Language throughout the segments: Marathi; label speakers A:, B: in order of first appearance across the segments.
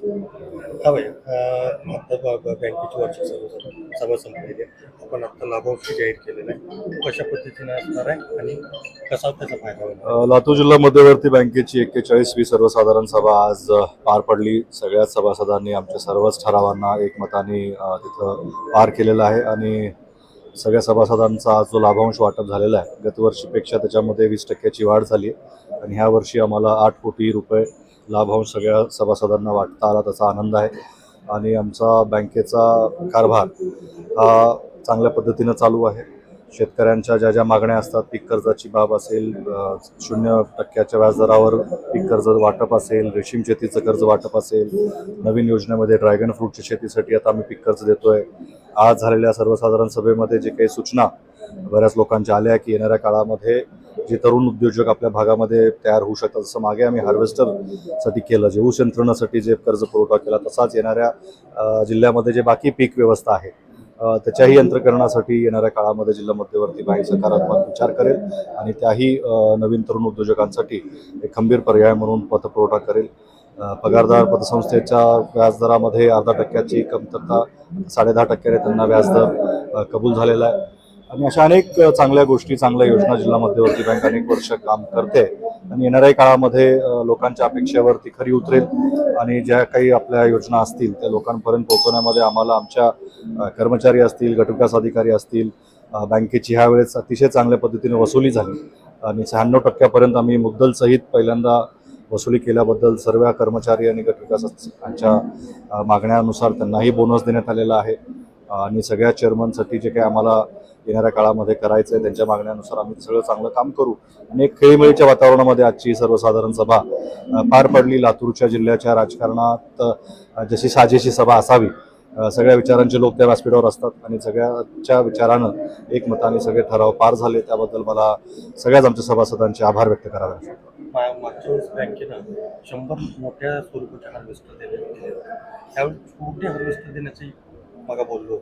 A: हवं आता बँकेची वार्षिक सभा सभा संपलेली आहे. आपण आता लाभांश जाहीर केलेला आहे. कशा पद्धतीने असणार आहे आणि कसा त्याचा फायदा होणार
B: लातूर जिल्हा मध्यवर्ती बँकेची एक्केचाळीसवी सर्वसाधारण सभा आज पार पडली. सगळ्याच सभासदांनी आमच्या सर्वच ठरावांना एकमताने तिथं पार केलेला आहे आणि सगळ्या सभासदांचा आज जो लाभांश वाटप झालेला आहे गतवर्षीपेक्षा त्याच्यामध्ये वीस टक्क्याची वाढ झाली आणि ह्या वर्षी आम्हाला आठ कोटी रुपये लाभांश सगळ्या सभासदांना वाटता आला त्याचा आनंद आहे. आणि आमचा बँकेचा कारभार हा चांगल्या पद्धतीनं चालू आहे. शेतकऱ्यांच्या ज्या ज्या मागण्या असतात पीक कर्जाची बाब असेल शून्य टक्क्याच्या व्याजदरावर पीक कर्ज वाटप असेल रेशीम शेतीचं कर्ज वाटप असेल नवीन योजनेमध्ये ड्रॅगन फ्रूटच्या शेतीसाठी आता आम्ही पीक कर्ज देतोय. आज झालेल्या सर्वसाधारण सभेमध्ये जे काही सूचना बऱ्याच लोकांच्या आल्या की येणाऱ्या काळामध्ये जे तरुण उद्योजक आपल्या भागामध्ये तयार होऊ शकतात जसं मागे आम्ही हार्वेस्टरसाठी केलं जे ऊस यंत्रणासाठी जे कर्ज पुरवठा केला तसाच येणाऱ्या जिल्ह्यामध्ये जे बाकी पीक व्यवस्था आहे त्याच्याही यंत्रकरणासाठी येणाऱ्या काळामध्ये जिल्हा मध्यवर्ती बँक सकारात्मक विचार करेल आणि त्याही नवीन तरुण उद्योजकांसाठी एक खंबीर पर्याय म्हणून पतपुरवठा करेल. पगारदार पतसंस्थेच्या व्याजदरामध्ये अर्धा टक्क्याची कमतरता साडेदहा टक्क्याने त्यांना व्याजदर कबूल झालेला आहे. आणि अशा अनेक चांगल्या गोष्टी चांगल्या योजना जिल्हा मध्यवर्ती बँक अनेक वर्ष काम करते. आणि येणाऱ्या काळामध्ये लोकांच्या अपेक्षेवर ती खरी उतरेल. आणि ज्या काही आपल्या योजना असतील त्या लोकांपर्यंत पोहोचवण्यामध्ये आम्हाला आमच्या कर्मचारी असतील गटविकास अधिकारी असतील बँकेची ह्या वेळेस अतिशय चांगल्या पद्धतीने वसुली झाली. आणि शहाण्णव टक्क्यापर्यंत आम्ही मुद्दलसहित पहिल्यांदा वसुली केल्याबद्दल सर्व कर्मचारी आणि गटविकासांच्या मागण्यानुसार त्यांनाही बोनस देण्यात आलेला आहे. आणि सगळ्या चेअरमनसाठी जे काही आम्हाला येणाऱ्या काळामध्ये करायचं आहे त्यांच्या मागण्यानुसार आम्ही सगळं चांगलं काम करू. आणि एक खेळीमेळीच्या वातावरणामध्ये आजची सर्वसाधारण सभा पार पडली. लातूरच्या जिल्ह्याच्या राजकारणात जशी साजेशी सभा असावी सगळ्या विचारांचे लोक त्या व्यासपीठावर असतात आणि सगळ्याच्या विचारानं एकमताने सगळे ठराव पार झाले. त्याबद्दल मला सगळ्याच आमच्या सभासदांचे आभार व्यक्त करावे.
A: मागच्या वेळेस बँकेनं शंभर मोठ्या स्वरूपाच्या हार्वेस्टर दिले त्यावेळेस मोठे हार्वेस्टर देण्याची मग बोललो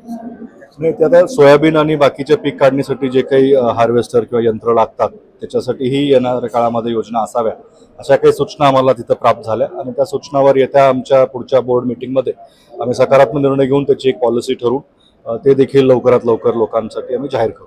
B: नाही ते आता सोयाबीन आणि बाकीच्या पीक काढणीसाठी जे काही हार्वेस्टर किंवा यंत्र लागतात त्याच्यासाठीही येणाऱ्या काळामध्ये योजना असाव्या अशा काही सूचना आम्हाला तिथं प्राप्त झाल्या आणि त्या सूचनावर येत्या आमच्या पुढच्या बोर्ड मिटिंगमध्ये आम्ही सकारात्मक निर्णय घेऊन त्याची एक पॉलिसी ठरवू. ते देखील लवकरात लवकर लोकांसाठी आम्ही जाहीर करू.